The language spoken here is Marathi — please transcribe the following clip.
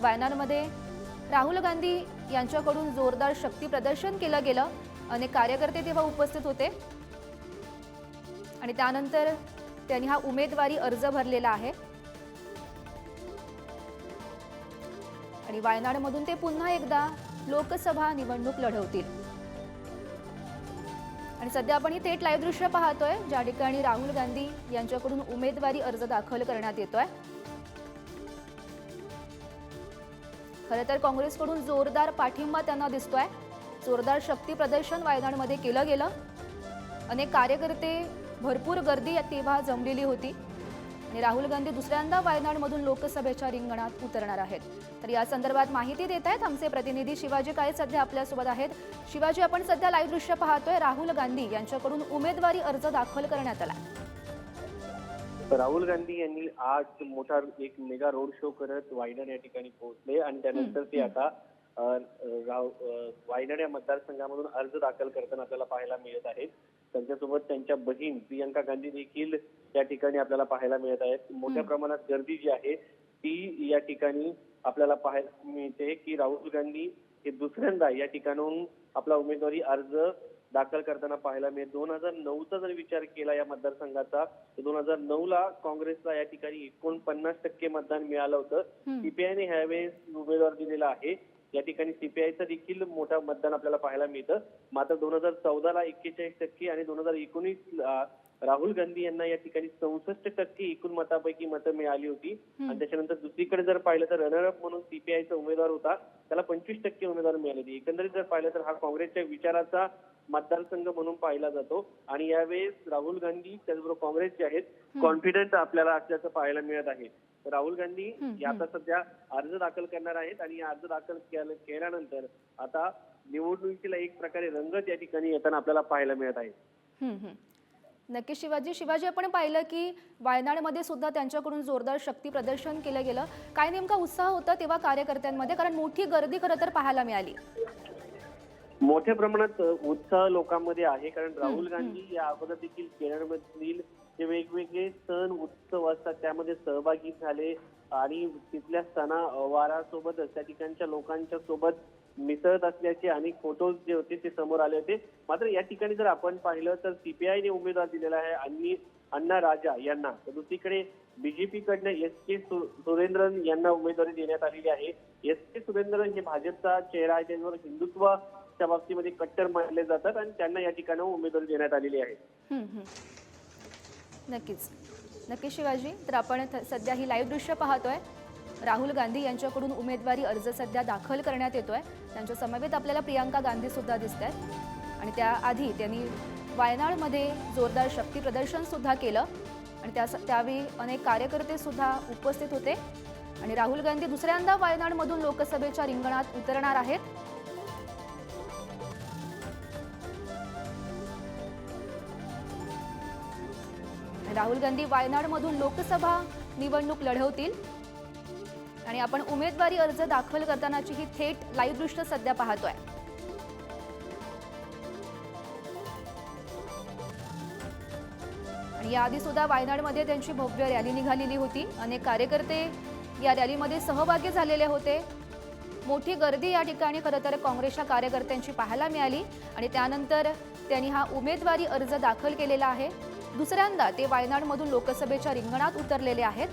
वायनाडमध्ये राहुल गांधी यांच्याकडून जोरदार शक्ती प्रदर्शन केलं गेलं. अनेक कार्यकर्ते तेव्हा उपस्थित होते. आणि त्यानंतर त्यांनी हा उमेदवारी अर्ज भरलेला आहे. आणि वायनाडमधून ते पुन्हा एकदा लोकसभा निवडणूक लढवतील. आणि सध्या आपण ही थेट लाईव्ह दृश्य पाहतोय ज्या ठिकाणी राहुल गांधी यांच्याकडून उमेदवारी अर्ज दाखल करण्यात येतोय. खरं तर काँग्रेसकडून जोरदार पाठिंबा त्यांना दिसतोय. जोरदार शक्ती प्रदर्शन वायनाडमध्ये केलं गेलं. अनेक कार्यकर्ते भरपूर गर्दी या तेव्हा जमलेली होती. आणि राहुल गांधी दुसऱ्यांदा वायनाडमधून लोकसभेच्या रिंगणात उतरणार आहेत. तर या संदर्भात माहिती देत आहेत आमचे प्रतिनिधी शिवाजी काळे सध्या आपल्यासोबत आहेत. शिवाजी आपण सध्या लाईव्ह दृश्य पाहतोय. राहुल गांधी यांच्याकडून उमेदवारी अर्ज दाखल करण्यात आला राहुल गांधी यांनी आज मोठा एक मेगा रोड शो करत वायनाड या ठिकाणी पोहोचले आणि त्यानंतर ते आता वायनाड या मतदारसंघामधून अर्ज दाखल करताना आपल्याला पाहायला मिळत आहेत. त्यांच्यासोबत त्यांच्या बहीण प्रियंका गांधी देखील या ठिकाणी आपल्याला पाहायला मिळत आहेत. मोठ्या प्रमाणात गर्दी जी आहे ती या ठिकाणी आपल्याला पाहायला मिळते की राहुल गांधी हे दुसऱ्यांदा या ठिकाणाहून आपला उमेदवारी अर्ज दाखल करताना पाहायला मिळेल. दोन हजार नऊचा जर विचार केला या मतदारसंघाचा तर दोन हजार नऊ ला काँग्रेसला या ठिकाणी एकोणपन्नास टक्के मतदान मिळालं होतं. सीपीआयने ह्यावेळेस उमेदवार दिलेला आहे. या ठिकाणी सीपीआयचं देखील मोठं मतदान आपल्याला पाहायला मिळतं. मात्र दोन हजार चौदा ला एक्केचाळीस टक्के आणि दोन हजार एकोणीस राहुल गांधी यांना या ठिकाणी चौसष्ट टक्के एकूण मतापैकी मतं मिळाली होती. आणि त्याच्यानंतर दुसरीकडे जर पाहिलं तर रनरअप म्हणून सीपीआयचा उमेदवार होता. त्याला पंचवीस टक्के उमेदवार मिळाले होते एकंदरीत जर पाहिलं तर हा काँग्रेसच्या विचाराचा मतदारसंघ म्हणून पाहिला जातो. आणि यावेळेस राहुल गांधी त्याचबरोबर काँग्रेस जे आहेत कॉन्फिडंट आपल्याला असल्याचं पाहायला मिळत आहे. राहुल गांधी आता सध्या अर्ज दाखल करणार आहेत आणि अर्ज दाखल केल- केल्यानंतर आता निवडणुकीला एक प्रकारे रंगत या ठिकाणी येताना आपल्याला पाहायला मिळत आहे. नक्की शिवाजी शिवाजी आपण पाहिलं की वायनाडमध्ये सुद्धा त्यांच्याकडून जोरदार शक्ती प्रदर्शन केलं गेलं. काय नेमका उत्साह होता तेव्हा कार्यकर्त्यांमध्ये? कारण मोठी गर्दी खरं तर पाहायला मिळाली. मोठ्या प्रमाणात उत्साह लोकांमध्ये आहे. कारण राहुल गांधी या अगोदर देखील केरळमधील उत्सव असतात त्यामध्ये सहभागी झाले आणि तिथल्या सणावारासोबतच त्या ठिकाणच्या लोकांच्या सोबत मिसळत असल्याचे अनेक फोटोज जे होते ते समोर आले होते. मात्र या ठिकाणी जर आपण पाहिलं तर सीपीआयने उमेदवार दिलेला आहे आणि अण्णा राजा यांना. तर दुसरीकडे बीजेपी कडनं एस के सुरेंद्रन यांना उमेदवारी देण्यात आलेली आहे. एस के सुरेंद्रन हे भाजपचा चेहरा आहे त्यांच्यावर हिंदुत्वाच्या बाबतीमध्ये कट्टर मानले जातात आणि त्यांना या ठिकाणी उमेदवारी देण्यात आलेली आहे. नक्कीच. नक्की शिवाजी तर आपण सध्या ही लाईव्ह दृश्य पाहतोय. राहुल गांधी यांच्याकडून उमेदवारी अर्ज सध्या दाखल करण्यात येतोय. त्यांच्या समवेत आपल्याला प्रियांका गांधी सुद्धा दिसत आहेत आणि त्याआधी त्यांनी वायनाडमध्ये जोरदार शक्ती प्रदर्शन सुद्धा केलं. आणि त्या त्यावेळी अनेक कार्यकर्ते सुद्धा उपस्थित होते. आणि राहुल गांधी दुसऱ्यांदा वायनाडमधून लोकसभेच्या रिंगणात उतरणार आहेत. राहुल गांधी वायनाडमधून लोकसभा निवडणूक लढवतील. आणि आपण उमेदवारी अर्ज दाखल करतानाची ही थेट लाईव्ह दृश्य सध्या पाहतोय. आणि याआधी सुद्धा वायनाडमध्ये त्यांची भव्य रॅली निघालेली होती. अनेक कार्यकर्ते या रॅलीमध्ये सहभागी झालेले होते. मोठी गर्दी या ठिकाणी खरं तर काँग्रेसच्या कार्यकर्त्यांची पाहायला मिळाली. आणि त्यानंतर त्यांनी हा उमेदवारी अर्ज दाखल केलेला आहे. दुसऱ्यांदा ते वायनाडमधून लोकसभेच्या रिंगणात उतरलेले आहेत.